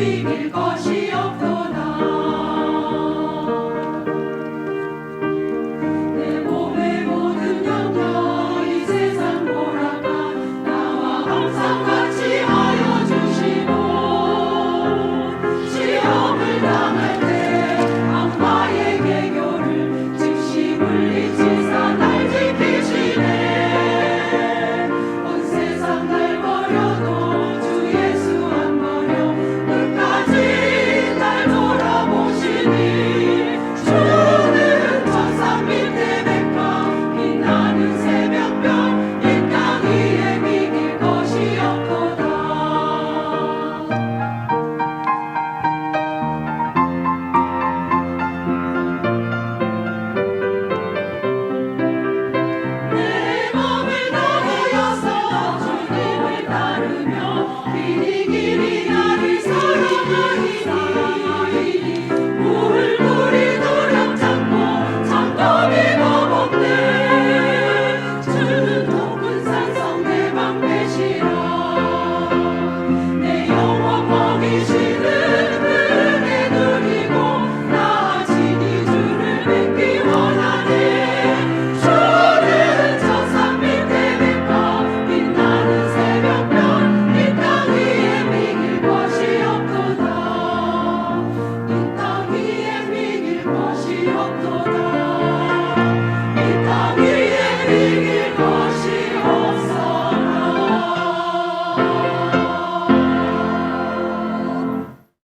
비밀 것이 없도다. 내 몸의 모든 영역 이 세상 보라가 나와 항상